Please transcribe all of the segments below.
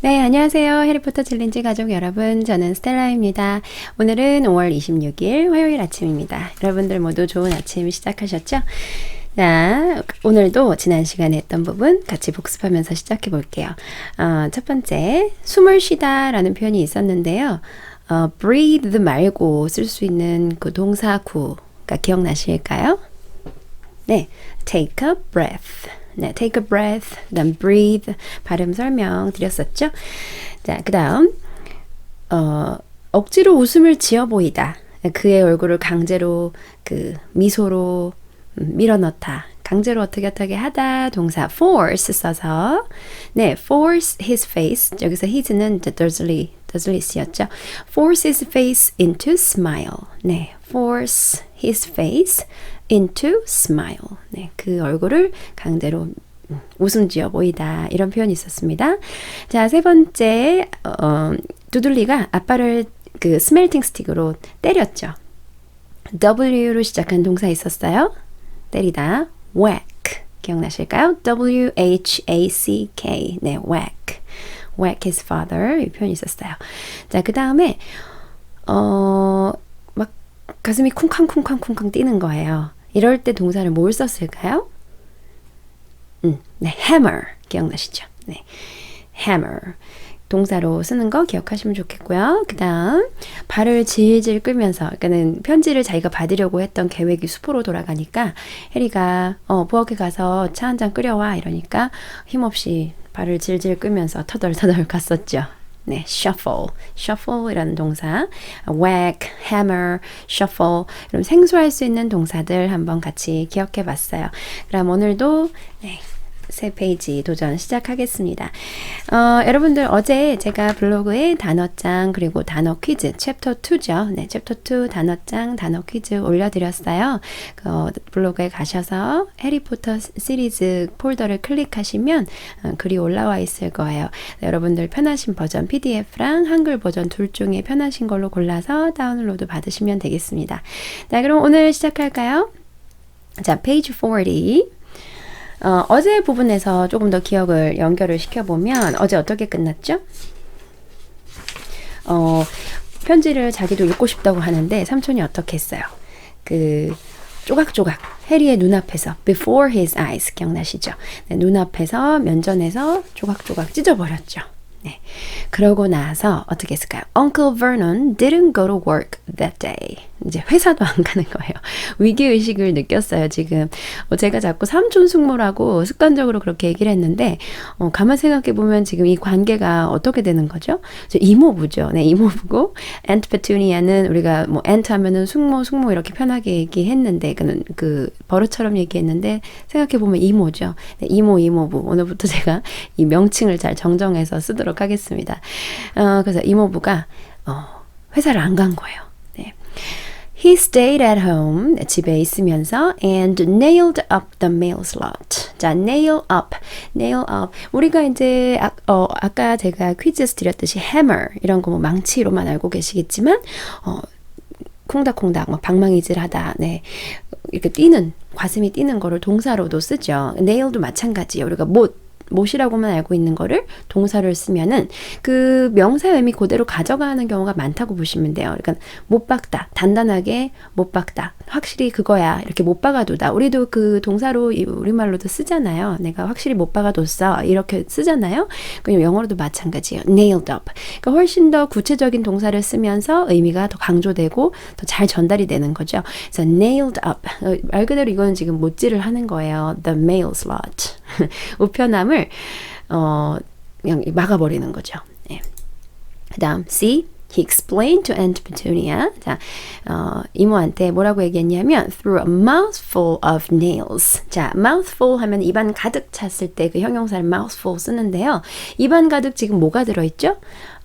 네, 안녕하세요. 해리포터 챌린지 가족 여러분. 저는 스텔라입니다. 오늘은 5월 26일 화요일 아침입니다. 여러분들 모두 좋은 아침 시작하셨죠? 자, 오늘도 지난 시간에 했던 부분 같이 복습하면서 시작해 볼게요. 어, 첫 번째, 숨을 쉬다 라는 표현이 있었는데요. 어, breathe 말고 쓸 수 있는 그 동사구가 기억나실까요? 네, take a breath. 네, take a breath, 그다음 breathe 발음 설명 드렸었죠. 자, 그다음 어, 억지로 웃음을 지어 보이다. 그의 얼굴을 강제로 그 미소로 밀어넣다. 강제로 어떻게 어떻게 하다 동사 force 써서 네 force his face 여기서 his는 Dursley Dursley 씨였죠. force his face into smile. 네 force his face into smile. 네, 그 얼굴을 강제로 웃음 지어 보이다. 이런 표현이 있었습니다. 자, 세 번째, 어, 두들리가 아빠를 그 스멜팅 스틱으로 때렸죠. W로 시작한 동사 있었어요. 때리다. whack. 기억나실까요? W-H-A-C-K. 네, whack. whack his father. 이 표현이 있었어요. 자, 그 다음에, 어, 막 가슴이 쿵쾅쿵쾅쿵쾅 뛰는 거예요. 이럴 때 동사를 뭘 썼을까요? 음, 네, hammer 기억나시죠? 네, hammer 동사로 쓰는 거 기억하시면 좋겠고요. 그 다음 발을 질질 끌면서 그러니까는 편지를 자기가 받으려고 했던 계획이 수포로 돌아가니까 해리가 어, 부엌에 가서 차 한 잔 끓여와 이러니까 힘없이 발을 질질 끌면서 터덜터덜 갔었죠. 네, shuffle, shuffle이라는 동사, whack, hammer, shuffle. 이런 생소할 수 있는 동사들 한번 같이 기억해 봤어요. 그럼 오늘도 네, 새 페이지 도전 시작하겠습니다. 어, 여러분들 어제 제가 블로그에 단어장 그리고 단어 퀴즈 챕터 2죠. 네, 챕터 2 단어장 단어 퀴즈 올려드렸어요. 그 블로그에 가셔서 해리포터 시리즈 폴더를 클릭하시면 어, 글이 올라와 있을 거예요. 네, 여러분들 편하신 버전 PDF랑 한글 버전 둘 중에 편하신 걸로 골라서 다운로드 받으시면 되겠습니다. 자, 그럼 오늘 시작할까요? 자, 페이지 40. 어, 어제 부분에서 조금 더 기억을 연결을 시켜보면 어제 어떻게 끝났죠? 어, 편지를 자기도 읽고 싶다고 하는데 삼촌이 어떻게 했어요? 그 조각조각 해리의 눈앞에서 before his eyes 기억나시죠? 네, 눈앞에서 면전에서 조각조각 찢어버렸죠. 네. 그러고 나서 어떻게 했을까요? Uncle Vernon didn't go to work that day. 이제 회사도 안 가는 거예요. 위기의식을 느꼈어요, 지금. 어, 제가 자꾸 삼촌 숙모라고 습관적으로 그렇게 얘기를 했는데, 어, 가만 생각해보면 지금 이 관계가 어떻게 되는 거죠? 이모부죠. 네, 이모부고, Aunt Petunia는 우리가 뭐 Aunt 하면은 숙모, 숙모 이렇게 편하게 얘기했는데, 그는 그 버릇처럼 얘기했는데, 생각해보면 이모죠. 네, 이모, 이모부. 오늘부터 제가 이 명칭을 잘 정정해서 쓰도록 하겠습니다. 어, 그래서 이모부가, 어, 회사를 안 간 거예요. 네. He stayed at home, 집에 있으면서, and nailed up the mail slot. 자, nail up, nail up. 우리가 이제, 아, 어, 아까 제가 퀴즈에서 드렸듯이 hammer, 이런 거 뭐 망치로만 알고 계시겠지만, 어, 콩닥콩닥, 막 방망이질 하다, 네. 이렇게 뛰는, 가슴이 뛰는 거를 동사로도 쓰죠. nail도 마찬가지예요. 우리가 못, 못이라고만 알고 있는 거를 동사를 쓰면은 그 명사 의미 그대로 가져가는 경우가 많다고 보시면 돼요. 그러니까 못 박다, 단단하게 못 박다, 확실히 그거야 이렇게 못 박아두다. 우리도 그 동사로 우리말로도 쓰잖아요. 내가 확실히 못 박아뒀어 이렇게 쓰잖아요. 그냥 영어로도 마찬가지예요. nailed up. 그러니까 훨씬 더 구체적인 동사를 쓰면서 의미가 더 강조되고 더 잘 전달이 되는 거죠. 그래서 nailed up 어, 말 그대로 이거는 지금 못질을 하는 거예요. the mail slot. 우편함을 어 그냥 막아버리는 거죠. 네. 그다음 C He explained to Aunt Petunia. 자, 어, 이모한테 뭐라고 얘기했냐면 through a mouthful of nails. 자, mouthful 하면 입안 가득 찼을 때 그 형용사를 mouthful 쓰는데요. 입안 가득 지금 뭐가 들어있죠?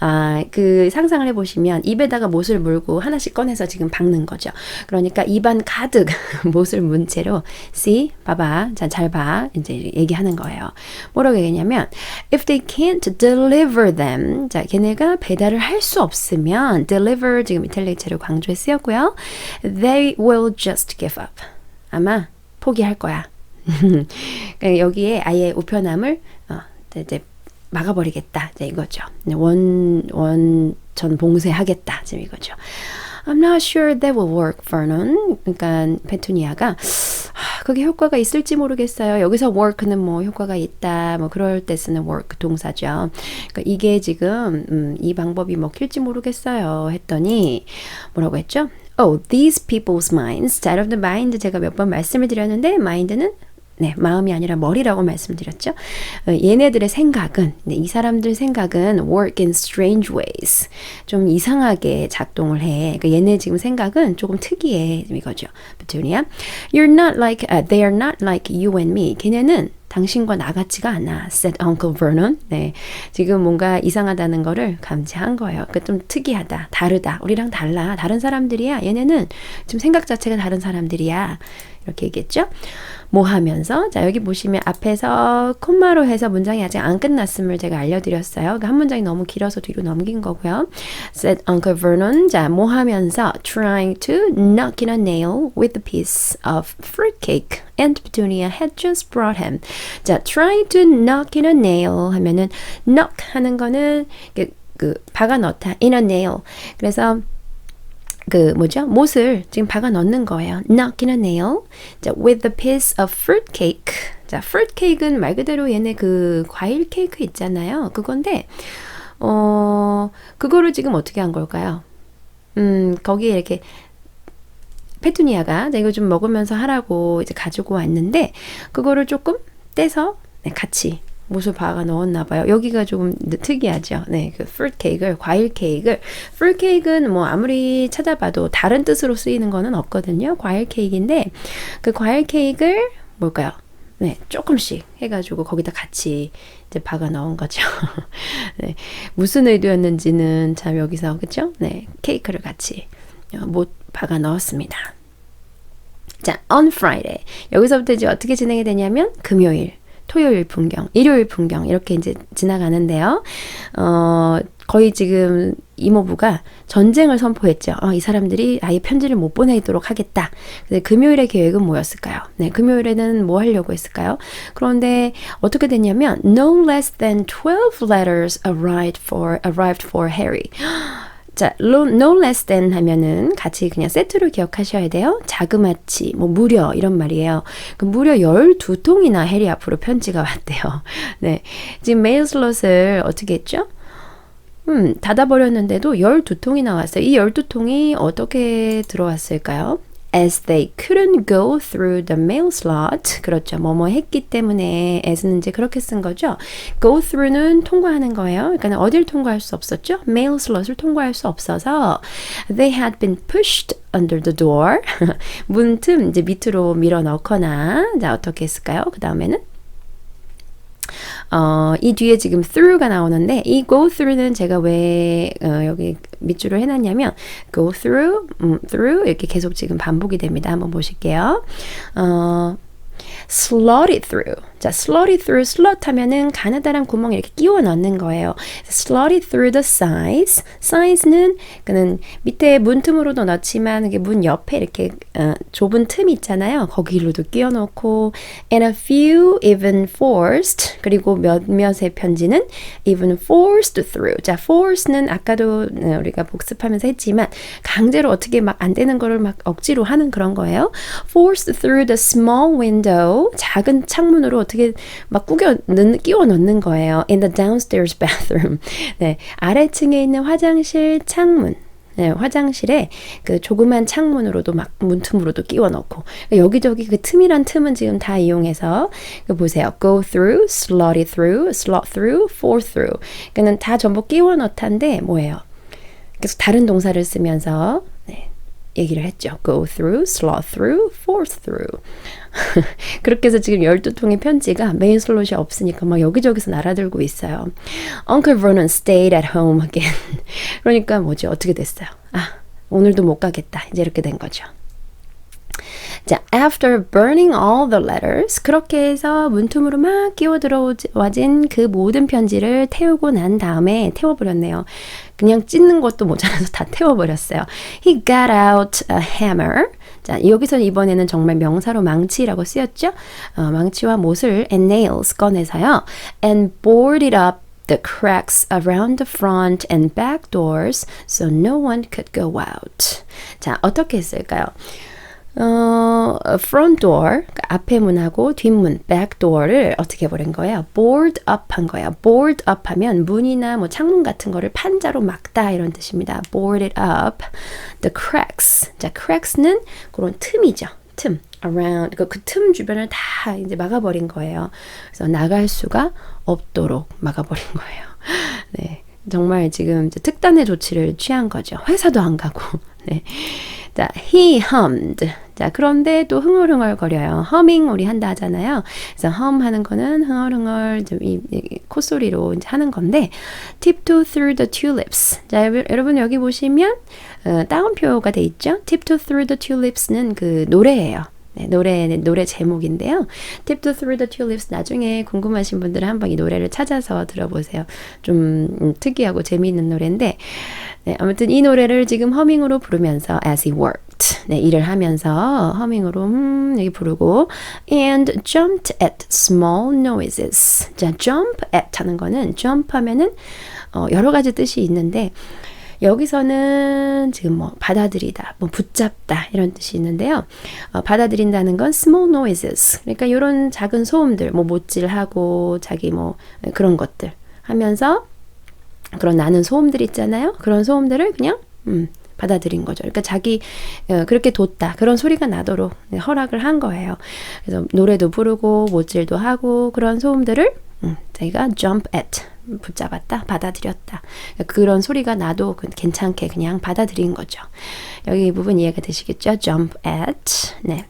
아, 그 상상을 해보시면 입에다가 못을 물고 하나씩 꺼내서 지금 박는 거죠. 그러니까 입안 가득 못을 문 채로 see, 봐봐, 자, 잘 봐. 이제 얘기하는 거예요. 뭐라고 얘기했냐면 if they can't deliver them, 자, 걔네가 배달을 할 수 없으면 deliver 지금 이탈리아체로 강조에 쓰였고요. they will just give up. 아마 포기할 거야. 그러니까 여기에 아예 우편함을 어, 이제 막아버리겠다. 이제 이거죠. 원, 원천 봉쇄하겠다. 지금 이거죠. I'm not sure that will work, Vernon. 그러니까 페투니아가 그게 효과가 있을지 모르겠어요. 여기서 work는 뭐 효과가 있다, 뭐 그럴 때 쓰는 work 동사죠. 그러니까 이게 지금 음, 이 방법이 먹힐지 모르겠어요. 했더니 뭐라고 했죠? Oh, these people's minds. 자, 여러분들 mind 제가 몇 번 말씀을 드렸는데 mind는 네, 마음이 아니라 머리라고 말씀드렸죠. 어, 얘네들의 생각은, 네, 이 사람들 생각은 work in strange ways. 좀 이상하게 작동을 해. 그러니까 얘네 지금 생각은 조금 특이해. 이거죠. 베토니아. You're not like, uh, they are not like you and me. 걔네는 당신과 나 같지가 않아. said Uncle Vernon. 네. 지금 뭔가 이상하다는 거를 감지한 거예요. 그러니까 좀 특이하다. 다르다. 우리랑 달라. 다른 사람들이야. 얘네는 지금 생각 자체가 다른 사람들이야. 이렇게 얘기했죠. 뭐 하면서 자 여기 보시면 앞에서 콤마로 해서 문장이 아직 안 끝났음을 제가 알려드렸어요. 그러니까 한 문장이 너무 길어서 뒤로 넘긴 거고요. said Uncle Vernon 자뭐 하면서 trying to knock in a nail with a piece of fruitcake Aunt Petunia had just brought him. 자 trying to knock in a nail 하면은 knock 하는 거는 그, 그 박아 넣다 in a nail 그래서 그 뭐죠? 못을 지금 박아 넣는 거예요. knock in a nail. 자, with a piece of fruit cake. 자, fruit cake은 말 그대로 얘네 그 과일 케이크 있잖아요. 그건데 어 그거를 지금 어떻게 한 걸까요? 음, 거기에 이렇게 페투니아가 이거 좀 먹으면서 하라고 이제 가지고 왔는데 그거를 조금 떼서 네, 같이 못을 박아 넣었나 봐요. 여기가 조금 특이하죠. 네, 그 fruit cake을 과일 케이크를 fruit cake은 뭐 아무리 찾아봐도 다른 뜻으로 쓰이는 거는 없거든요. 과일 케이크인데 그 과일 케이크를 뭘까요? 네, 조금씩 해가지고 거기다 같이 이제 박아 넣은 거죠. 네, 무슨 의도였는지는 참 여기서 그죠? 네, 케이크를 같이 못 박아 넣었습니다. 자, on Friday 여기서부터 이제 어떻게 진행이 되냐면 금요일 토요일 풍경, 일요일 풍경 이렇게 이제 지나가는데요. 어, 거의 지금 이모부가 전쟁을 선포했죠. 어, 이 사람들이 아예 편지를 못 보내도록 하겠다. 근데 금요일의 계획은 뭐였을까요? 네, 금요일에는 뭐 하려고 했을까요? 그런데 어떻게 됐냐면 no less than 12 letters arrived for arrived for Harry. 자, no less than 하면은 같이 그냥 세트로 기억하셔야 돼요. 자그마치, 뭐 무려 이런 말이에요. 그 무려 12통이나 해리 앞으로 편지가 왔대요. 네. 지금 메일 슬롯을 어떻게 했죠? 음, 닫아버렸는데도 12통이 나 왔어요. 이 12통이 어떻게 들어왔을까요? As they couldn't go through the mail slot. 그렇죠. 뭐뭐 했기 때문에 as는 이제 그렇게 쓴 거죠. go through는 통과하는 거예요. 그러니까 어딜 통과할 수 없었죠? mail slot을 통과할 수 없어서 they had been pushed under the door. 문틈 이제 밑으로 밀어 넣거나 자 어떻게 했을까요? 그 다음에는 어, 이 뒤에 지금 through가 나오는데 이 go through는 제가 왜 어, 여기 밑줄을 해놨냐면 go through, 음, through 이렇게 계속 지금 반복이 됩니다. 한번 보실게요. 어, slot it through. 자, slot it through, slot 하면은 가느다란 구멍 이렇게 끼워 넣는 거예요. slot it through the sides. side는 그는 밑에 문틈으로도 넣지만 이게 문 옆에 이렇게 어, 좁은 틈 있잖아요. 거기로도 끼워 넣고 and a few even forced 그리고 몇몇의 편지는 even forced through. 자, force는 아까도 우리가 복습하면서 했지만 강제로 어떻게 막 안 되는 거를 막 억지로 하는 그런 거예요. forced through the small window. 작은 창문으로 어떻게 막 꾸겨 넣는, 끼워 넣는 거예요. In the downstairs bathroom. 네, 아래층에 있는 화장실 창문. 네, 화장실에 그 조그만 창문으로도 막 문틈으로도 끼워 넣고 여기저기 그 틈이란 틈은 지금 다 이용해서 그 보세요. go through, slot it through, slot through, fall through. 그는 다 전부 끼워 넣다인데 뭐예요? 계속 다른 동사를 쓰면서 네, 얘기를 했죠. go through, slot through, force through. 그렇게 해서 지금 12통의 편지가 메인 슬롯이 없으니까 막 여기저기서 날아들고 있어요. Uncle Vernon stayed at home again. 그러니까 뭐죠? 어떻게 됐어요? 아, 오늘도 못 가겠다. 이제 이렇게 된 거죠. 자, after burning all the letters 그렇게 해서 문틈으로 막 끼워 들어와진 그 모든 편지를 태우고 난 다음에 태워버렸네요. 그냥 찢는 것도 모자라서 다 태워버렸어요. He got out a hammer. 자, 여기서 이번에는 정말 명사로 망치라고 쓰였죠? 어, 망치와 못을 and nails 꺼내서요. and boarded up the cracks around the front and back doors so no one could go out. 자, 어떻게 했을까요? 어, front door, 그러니까 앞에 문하고 뒷문, back door를 어떻게 해버린 거예요? board up 한 거예요. board up 하면 문이나 뭐 창문 같은 거를 판자로 막다 이런 뜻입니다. board it up. the cracks. 자, cracks는 그런 틈이죠. 틈. around 그틈 주변을 다 이제 막아버린 거예요. 그래서 나갈 수가 없도록 막아버린 거예요. 네. 정말 지금 특단의 조치를 취한 거죠. 회사도 안 가고. 네. 자, he hummed. 자, 그런데 또 흥얼흥얼 거려요. humming 우리 한다 하잖아요. 그래서 hum 하는 거는 흥얼흥얼 좀 이, 이 콧소리로 이제 하는 건데 tiptoe through the tulips. 자, 여러분 여기 보시면 어, 따옴표가 돼 있죠. tiptoe through the tulips는 그 노래예요. 네, 노래 노래 제목인데요. Tiptoe Through the Tulips 나중에 궁금하신 분들은 한번 이 노래를 찾아서 들어보세요. 좀 음, 특이하고 재미있는 노래인데 네, 아무튼 이 노래를 지금 허밍으로 부르면서 as he worked 네, 일을 하면서 허밍으로 음, 여기 부르고 and jumped at small noises. 자, jump at 하는 거는 jump 하면은 어, 여러 가지 뜻이 있는데 여기서는 지금 뭐 받아들이다, 뭐 붙잡다 이런 뜻이 있는데요. 어, 받아들인다는 건 small noises. 그러니까 이런 작은 소음들, 뭐 못질하고 자기 뭐 그런 것들 하면서 그런 나는 소음들 있잖아요. 그런 소음들을 그냥 음, 받아들인 거죠. 그러니까 자기 어, 그렇게 뒀다 그런 소리가 나도록 허락을 한 거예요. 그래서 노래도 부르고 못질도 하고 그런 소음들을 음, 자기가 jump at 붙잡았다, 받아들였다. 그런 소리가 나도 괜찮게 그냥 받아들인 거죠. 여기 이 부분 이해가 되시겠죠? jump at. 네.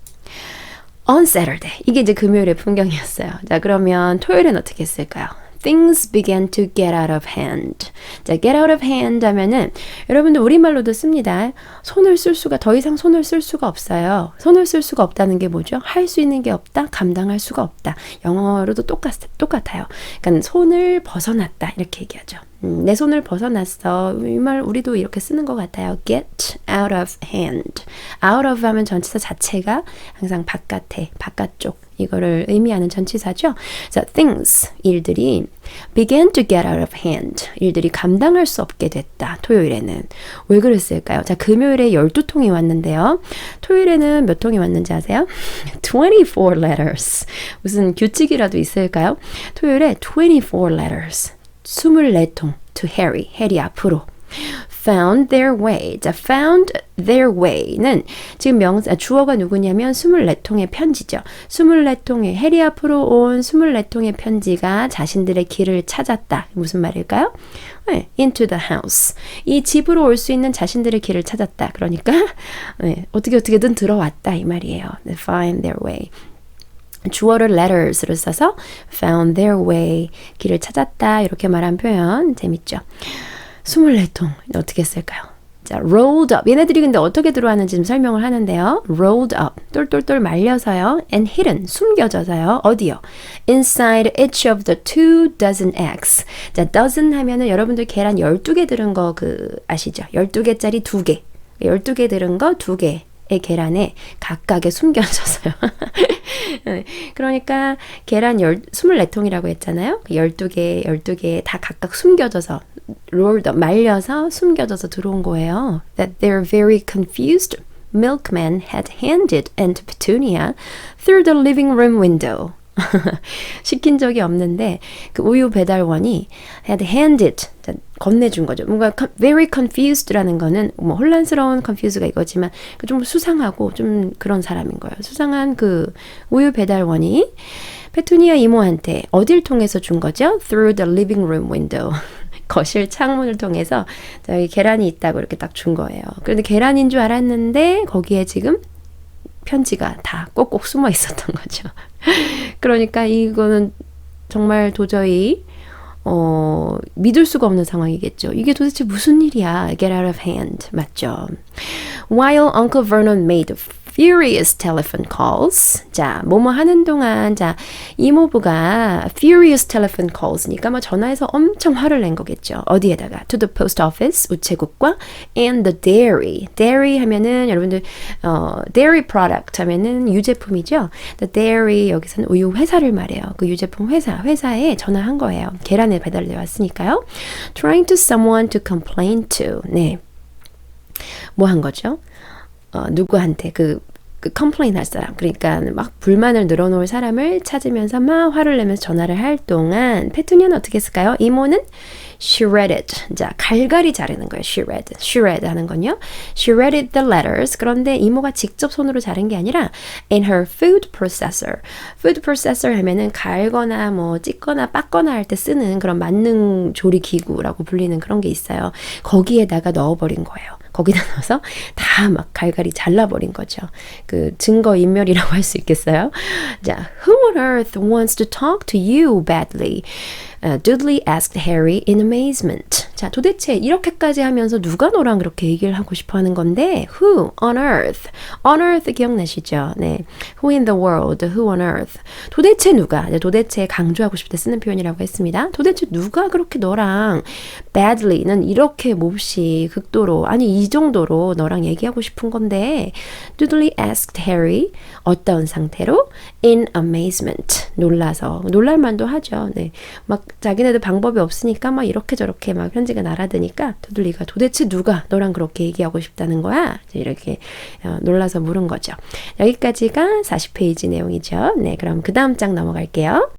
on Saturday. 이게 이제 금요일의 풍경이었어요. 자, 그러면 토요일엔 어떻게 했을까요? Things began to get out of hand. 자, get out of hand 하면은 여러분들 우리말로도 씁니다. 손을 쓸 수가 더 이상 손을 쓸 수가 없어요. 손을 쓸 수가 없다는 게 뭐죠? 할 수 있는 게 없다, 감당할 수가 없다. 영어로도 똑같 똑같아요. 그러니까 손을 벗어났다 이렇게 얘기하죠. 음, 내 손을 벗어났어. 이 말 우리도 이렇게 쓰는 것 같아요. get out of hand. out of 하면 전치사 자체가 항상 바깥에, 바깥쪽. 이거를 의미하는 전치사죠. 자, things 일들이 began to get out of hand. 일들이 감당할 수 없게 됐다. 토요일에는. 왜 그랬을까요? 자, 금요일에 12통이 왔는데요. 토요일에는 몇 통이 왔는지 아세요? 24 letters. 무슨 규칙이라도 있을까요? 토요일에 24 letters. 24통 to Harry. 해리 앞으로. Found their way. 자, found their way는 지금 명사 주어가 누구냐면 24통의 편지죠. 24통의 해리 앞으로 온 24통의 편지가 자신들의 길을 찾았다. 무슨 말일까요? 네, into the house. 이 집으로 올 수 있는 자신들의 길을 찾았다. 그러니까 네, 어떻게 어떻게든 들어왔다 이 말이에요. find their way. 주어를 letters로 써서 found their way 길을 찾았다 이렇게 말한 표현 재밌죠. 24통 어떻게 쓸까요? 자, rolled up. 얘네들이 근데 어떻게 들어왔는지 좀 설명을 하는데요. rolled up. 똘똘똘 말려서요. and hidden. 숨겨져서요. 어디요? inside each of the two dozen eggs. 자, dozen 하면은 여러분들 계란 12개 들은 거 그 아시죠? 12개짜리 2개. 12개 들은 거 2개. 의 계란에 각각에 숨겨져서요. 그러니까 계란 24통이라고 했잖아요. 12개, 12개 다 각각 숨겨져서 up, 말려서 숨겨져서 들어온 거예요. That they're very confused. Milkman had handed Aunt Petunia through the living room window. 시킨 적이 없는데 그 우유 배달원이 had handed 건네준 거죠. 뭔가 very confused라는 거는 뭐 혼란스러운 confuse가 이거지만 좀 수상하고 좀 그런 사람인 거예요. 수상한 그 우유 배달원이 페투니아 이모한테 어딜 통해서 준 거죠? Through the living room window. 거실 창문을 통해서 저기 계란이 있다고 이렇게 딱 준 거예요. 그런데 계란인 줄 알았는데 거기에 지금 편지가 다 꼭꼭 숨어 있었던 거죠. 그러니까 이거는 정말 도저히 어, 믿을 수가 없는 상황이겠죠. 이게 도대체 무슨 일이야? Get out of hand. 맞죠? While Uncle Vernon made furious telephone calls. 자, 뭐뭐 하는 동안, 자, 이모부가 furious telephone calls니까 뭐 전화해서 엄청 화를 낸 거겠죠. 어디에다가? to the post office, 우체국과 and the dairy. dairy 하면은 여러분들, 어, dairy product 하면은 유제품이죠. the dairy, 여기서는 우유 회사를 말해요. 그 유제품 회사, 회사에 전화한 거예요. 계란을 배달해 왔으니까요. trying to someone to complain to. 네. 뭐 한 거죠? 어, 누구한테 그, 그 complain 할 사람. 그러니까 막 불만을 늘어놓을 사람을 찾으면서 막 화를 내면서 전화를 할 동안 페투니아는 어떻게 했을까요? 이모는 shredded. 자, 갈갈이 자르는 거예요. shred. shred 하는 건요. shredded the letters. 그런데 이모가 직접 손으로 자른 게 아니라 in her food processor. food processor 하면은 갈거나 뭐 찢거나 빻거나 할 때 쓰는 그런 만능 조리 기구라고 불리는 그런 게 있어요. 거기에다가 넣어버린 거예요. 거기다 넣어서 다 막 갈갈이 잘라버린 거죠. 그 증거 인멸이라고 할 수 있겠어요? 자, Who on earth wants to talk to you badly? Uh, Dudley asked Harry in amazement. 자, 도대체 이렇게까지 하면서 누가 너랑 그렇게 얘기를 하고 싶어 하는 건데? Who on earth? On earth 기억나시죠? 네. Who in the world? Who on earth? 도대체 누가? 네, 도대체 강조하고 싶을 때 쓰는 표현이라고 했습니다. 도대체 누가 그렇게 너랑 badly는 이렇게 몹시 극도로 아니 이 정도로 너랑 얘기하고 싶은 건데 Dudley asked Harry 어떤 상태로? In amazement. 놀라서 놀랄만도 하죠. 네. 막 자기네들 방법이 없으니까 막 이렇게 저렇게 막 편지가 날아드니까 두들리가 도대체 누가 너랑 그렇게 얘기하고 싶다는 거야? 이렇게 어, 놀라서 물은 거죠. 여기까지가 40페이지 내용이죠. 네, 그럼 그 다음 장 넘어갈게요.